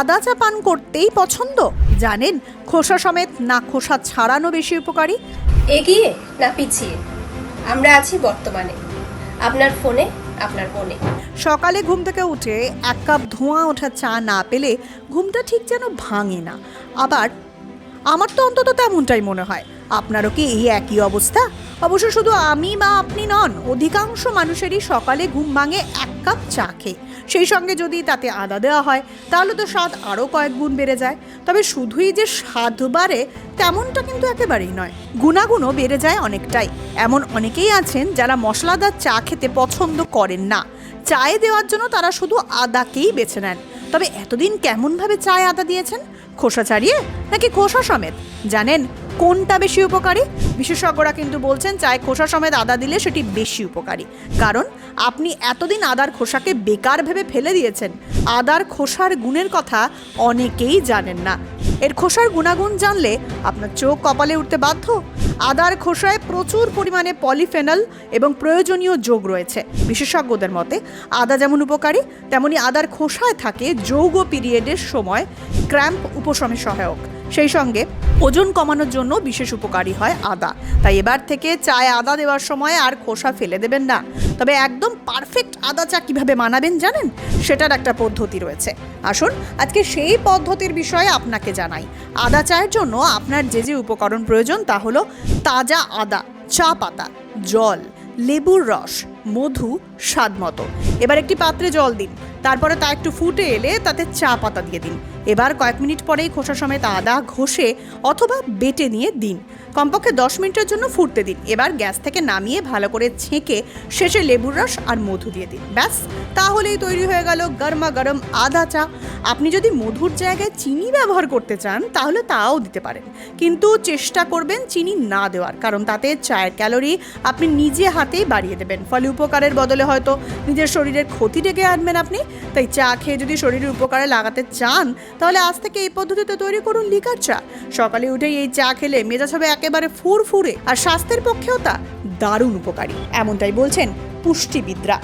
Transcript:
আদা চা পান করতেই পছন্দ। জানেন খোসা সমেত না খোসা ছাড়ানো বেশি উপকারী? এগিয়ে না পিছিয়ে? আমরা আছি বর্তমানে। আপনার ফোনে আপনার মনে। সকালে ঘুম থেকে উঠে এক কাপ ধোঁয়া ওঠা চা না পেলে ঘুমটা ঠিক যেন ভাঙে না। আবার আমার তো অন্তত তেমনটাই মনে হয়। আপনারও কি এই একই অবস্থা? অবশ্য শুধু আমি বা আপনি নন, অধিকাংশ মানুষেরই সকালে ঘুম ভাঙে এক কাপ চা খেয়ে। সেই সঙ্গে যদি তাতে আদা দেওয়া হয়, তাহলে তো স্বাদ আরও কয়েক গুণ বেড়ে যায়। তবে শুধুই যে স্বাদ বাড়ে, তেমনটা কিন্তু একেবারেই নয়। গুণাগুণও বেড়ে যায় অনেকটাই। এমন অনেকেই আছেন যারা মশলাদার চা খেতে পছন্দ করেন না। চায়ে দেওয়ার জন্য তারা শুধু আদাকেই বেছে নেন। তবে এতদিন কেমনভাবে চায়ে আদা দিয়েছেন? খোসা ছাড়িয়ে নাকি খোসা সমেত? জানেন কোনটা বেশি উপকারী? বিশেষজ্ঞরা কিন্তু বলছেন, চায় খোসা সমেত আদা দিলে সেটি বেশি উপকারী। কারণ আপনি এতদিন আদার খোসাকে বেকার ভেবে ফেলে দিয়েছেন। আদার খোসার গুণের কথা অনেকেই জানেন না। এর খোসার গুণাগুণ জানলে আপনার চোখ কপালে উঠতে বাধ্য। আদার খোসায় প্রচুর পরিমাণে পলিফেনল এবং প্রয়োজনীয় যোগ রয়েছে। বিশেষজ্ঞদের মতে, আদা যেমন উপকারী, তেমনি আদার খোসায় থাকে যৌগ পিরিয়ডের সময় ক্র্যাম্প উপশমে সহায়ক। সেই সঙ্গে ওজন কমানোর জন্য বিশেষ উপকারী হয় আদা। তাই এবার থেকে চায়ে আদা দেওয়ার সময় আর খোসা ফেলে দেবেন না। তবে একদম পারফেক্ট আদা চা কীভাবে মানাবেন জানেন? সেটার একটা পদ্ধতি রয়েছে। আসুন আজকে সেই পদ্ধতির বিষয়ে আপনাকে জানাই। আদা চায়ের জন্য আপনার যে যে উপকরণ প্রয়োজন তা হলো তাজা আদা, চা পাতা, জল, লেবুর রস মধু স্বাদ মতো। এবার একটি পাত্রে জল দিন। তারপরে তা একটু ফুটে এলে তাতে চা পাতা দিয়ে দিন। এবার কয়েক মিনিট পরেই খোসা সমেত আদা, ঘষে অথবা বেটে নিয়ে দিন। কমপক্ষে দশ মিনিটের জন্য ফুটতে দিন। এবার গ্যাস থেকে নামিয়ে ভালো করে ছেঁকে শেষে লেবুর রস আর মধু দিয়ে দিন। ব্যাস, তাহলেই তৈরি হয়ে গেল গরমা গরম আদা চা। আপনি যদি মধুর জায়গায় চিনি ব্যবহার করতে চান, তাহলে তাও দিতে পারেন। কিন্তু চেষ্টা করবেন চিনি না দেওয়ার, কারণ তাতে চায়ের ক্যালোরি আপনি নিজে হাতেই বাড়িয়ে দেবেন। ফলে উপকারের বদলে হয়তো নিজের শরীরের ক্ষতি ডেকে আনবেন আপনি। তাই চা খেয়ে যদি শরীরের উপকারে লাগাতে চান, তাহলে আজ থেকে এই পদ্ধতিতে তৈরি করুন লিকার চা। সকালে উঠেই এই চা খেলে মেজাজ হবে একেবারে ফুরফুরে, আর স্বাস্থ্যের পক্ষেও তা দারুণ উপকারী। এমনটাই বলছেন পুষ্টিবিদরা।